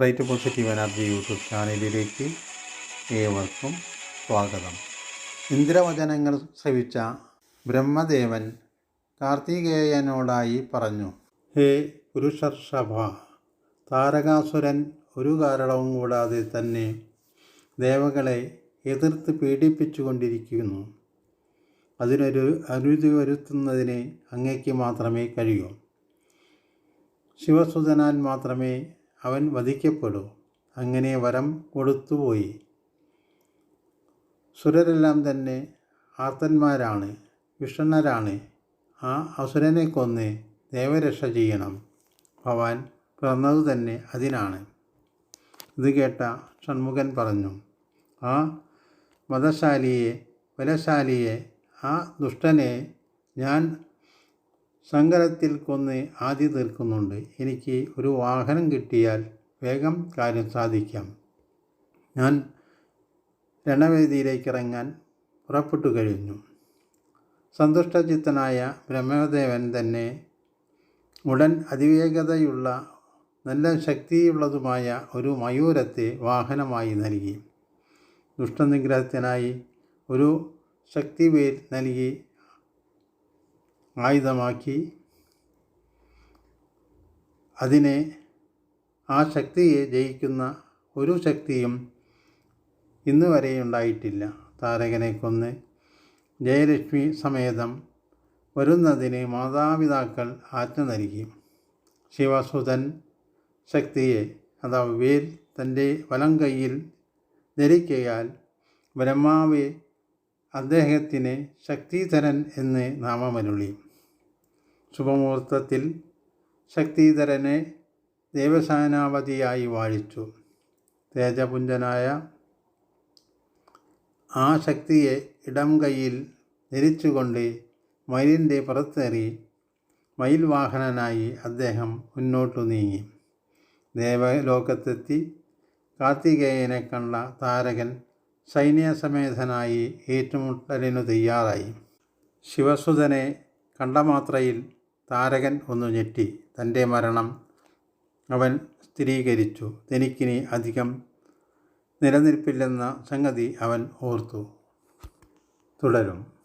Right positive energy YouTube ചാനലിലേക്ക് ഏവർക്കും സ്വാഗതം. ഇന്ദ്രവചനങ്ങൾ ശ്രവിച്ച ബ്രഹ്മദേവൻ കാർത്തികേയനോടായി പറഞ്ഞു ഹേ പുരുഷർഷഭ താരകാസുരൻ ഒരു കാരണവും കൂടാതെ തന്നെ ദേവകളെ എതിർത്ത് പീഡിപ്പിച്ചുകൊണ്ടിരിക്കുന്നു. അതിനൊരു അരുതി വരുത്തുന്നതിന് അങ്ങയ്ക്ക് മാത്രമേ കഴിയൂ. ശിവസുതനാൽ മാത്രമേ അവൻ വധിക്കപ്പെടും. അങ്ങനെ വരം കൊടുത്തുപോയി. സുരരെല്ലാം തന്നെ ആർത്തന്മാരാണ് വിഷണ്ണരാണ് ആ അസുരനെ കൊന്ന് ദേവരക്ഷ ചെയ്യണം. ഭവാൻ പിറന്നതു തന്നെ അതിനാണ്. ഇത് കേട്ട ഷൺമുഖൻ പറഞ്ഞു ആ മതശാലിയെ ബലശാലിയെ ആ ദുഷ്ടനെ ഞാൻ സങ്കരത്തിൽ കൊന്ന് ആദ്യ തീർക്കുന്നുണ്ട്. എനിക്ക് ഒരു വാഹനം കിട്ടിയാൽ വേഗം കാര്യം സാധിക്കാം. ഞാൻ രണവേദിയിലേക്ക് ഇറങ്ങാൻ പുറപ്പെട്ടു കഴിഞ്ഞു. സന്തുഷ്ടചിത്തനായ ബ്രഹ്മദേവൻ തന്നെ ഉടൻ അതിവേഗതയുള്ള നല്ല ശക്തിയുള്ളതുമായ ഒരു മയൂരത്തെ വാഹനമായി നൽകി. ദുഷ്ടനിഗ്രഹത്തിനായി ഒരു ശക്തിവേൽ നൽകി ആയുധമാക്കി അതിനെ ആ ശക്തിയെ ജയിക്കുന്ന ഒരു ശക്തിയും ഇന്ന് വരെ ഉണ്ടായിട്ടില്ല. താരകനെ കൊന്ന് ജയലക്ഷ്മി സമേതം വരുന്നതിന് മാതാപിതാക്കൾ ആജ്ഞ നൽകി. ശിവസുതൻ ശക്തിയെ അഥവാ വേൽ തന്റെ വലം കൈയിൽ ധരിക്കയാൽ ബ്രഹ്മാവ് അദ്ദേഹത്തിന് ശക്തിധരൻ എന്ന് നാമമരുളി. ശുഭമുഹൂർത്തത്തിൽ ശക്തിധരനെ ദേവസേനാപതിയായി വാഴിച്ചു. തേജപുഞ്ചനായ ആ ശക്തിയെ ഇടം കൈയിൽ ധരിച്ചുകൊണ്ട് മയിലിന്റെ പുറത്തേറി മയിൽ വാഹനനായി അദ്ദേഹം മുന്നോട്ടു നീങ്ങി. ദേവലോകത്തെത്തി കാർത്തികേയനെ കണ്ട താരകൻ സൈന്യസമേതനായി ഏറ്റുമുട്ടലിനു തയ്യാറായി. ശിവസുതനെ കണ്ട മാത്രയിൽ താരകൻ ഒന്ന് ഞെട്ടി. തന്റെ മരണം അവൻ സ്ഥിരീകരിച്ചു. തനിക്കിനി അധികം നിലനിൽപ്പില്ലെന്ന സംഗതി അവൻ ഓർത്തു. തുടരും.